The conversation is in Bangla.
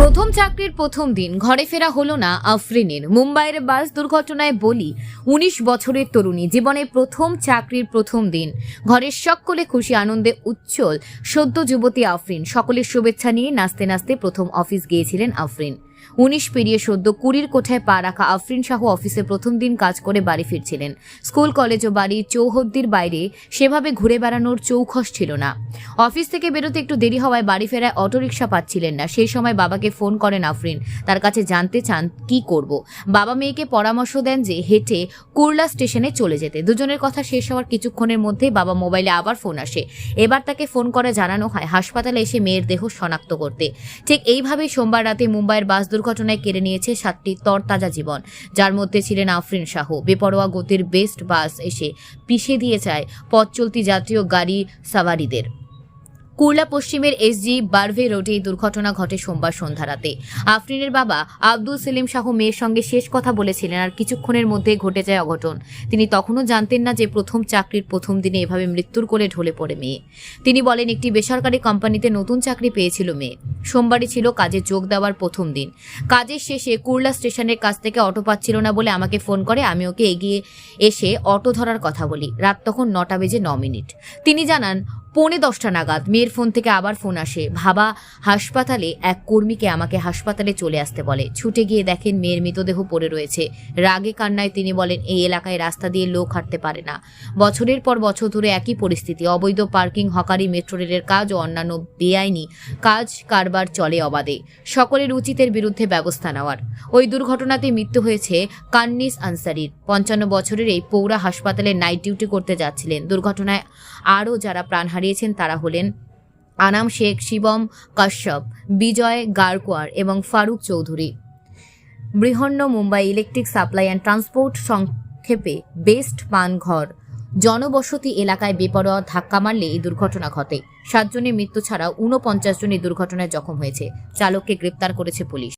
প্রথম চাকরির প্রথম দিন ঘরে ফেরা হলো না আফরিনের। মুম্বাইয়ের বাস দুর্ঘটনায় বলি, উনিশ বছরের তরুণী, জীবনে প্রথম চাকরির প্রথম দিন। ঘরের সকলে খুশি, আনন্দে উচ্ছ্বল সদ্য যুবতী আফরিন। সকলের শুভেচ্ছা নিয়ে নাচতে নাচতে প্রথম অফিস গিয়েছিলেন আফরিন। উনিশ পেরিয়ে সদ্য কুড়ির কোঠায় পা রাখা আফরিন শাহ অফিসে প্রথম দিন কাজ করে বাড়ি ফিরছিলেন। স্কুল, কলেজ ও বাড়ির চৌহদ্দির বাইরে সেভাবে ঘুরে বেড়ানোর চৌখস ছিল না। অফিস থেকে বেরোতে একটু দেরি হওয়ায় বাড়ি ফেরায় অটোরিকশা পাচ্ছিলেন না। সেই সময় বাবাকে ফোন করেন আফরিন। তার কাছে জানতে চান, কি করব? বাবা মেয়েকে পরামর্শ দেন যে হেঁটে কুরলা স্টেশনে চলে যেতে। দুজনের কথা শেষ হওয়ার কিছুক্ষণের মধ্যেই বাবা মোবাইলে আবার ফোন আসে। এবার তাকে ফোন করে জানানো হয়, হাসপাতালে এসে মেয়ের দেহ শনাক্ত করতে। ঠিক এইভাবেই সোমবার রাতে মুম্বাইয়ের বাস দুর্ঘটনায় কেড়ে নিয়েছে সাতটি তরতাজা জীবন। যার মধ্যে ছিলেন আফরিন শাহ। বেপরোয়া গতির বেস্ট বাস এসে পিষে দিয়ে যায় পথ চলতি জাতীয় গাড়ি সাওয়ারিদের। কুর্লা পশ্চিমের এসজি বার্ভে রোডে এই দুর্ঘটনা ঘটে সোমবার সন্ধ্যা রাতে। আফরিনের বাবা আব্দুল সেলিম শাহ মেয়ের সঙ্গে শেষ কথা বলেছিলেন আর কিছুক্ষণের মধ্যে ঘটে যায় অঘটন। তিনি তখনও জানতেন না যে প্রথম চাকরির প্রথম দিনে এভাবে মৃত্যুর কোলে ঢলে পড়ে মেয়ে। তিনি বলেন, একটি বেসরকারি কোম্পানিতে নতুন চাকরি পেয়েছিল মেয়ে। সোমবারই ছিল কাজে যোগ দেওয়ার প্রথম দিন। কাজের শেষে কুর্লা স্টেশনের কাছ থেকে অটো পাচ্ছিল না বলে আমাকে ফোন করে, আমি ওকে এগিয়ে এসে অটো ধরার কথা বলি। রাত তখন নটা বেজে ন মিনিট। তিনি জানান পৌনে দশটা নাগাদ মেয়ের ফোন থেকে আবার ফোন আসে। ভাবা, হাসপাতালে এক কর্মীকে আমাকে হাসপাতালে চলে আসতে বলে। ছুটে গিয়ে দেখেন মেয়ের মৃতদেহ পড়ে রয়েছে। রাগে কান্নায় তিনি বলেন, এই এলাকায় রাস্তা দিয়ে লোক হাঁটতে পারে না। বছরের পর বছর ধরে একই পরিস্থিতি। অবৈধ পার্কিং, হকারি, মেট্রো রেলের কাজ ও অন্যান্য বেআইনি কাজ কারবার চলে অবাধে। সকলের উচিতের বিরুদ্ধে ব্যবস্থা নেওয়ার। ওই দুর্ঘটনাতে মৃত্যু হয়েছে কান্নিস আনসারির। পঞ্চান্ন বছরের এই পৌরা হাসপাতালে নাইট ডিউটি করতে যাচ্ছিলেন। দুর্ঘটনায় আরও যারা প্রাণ হারিয়েছেন তারা হলেন আনাম শেখ, শিবম, কাশ্যপ, বিজয় গারকোয়ার এবং Farooq Chowdhury. Brihanmumbai electric supply and transport সংক্ষেপে বেস্ট পানঘর জনবসতি এলাকায় বেপরোয়া ধাক্কা মারলে এই দুর্ঘটনা ঘটে। সাতজনের মৃত্যু ছাড়া ঊনপঞ্চাশ জন এই দুর্ঘটনায় জখম হয়েছে। চালককে গ্রেপ্তার করেছে পুলিশ।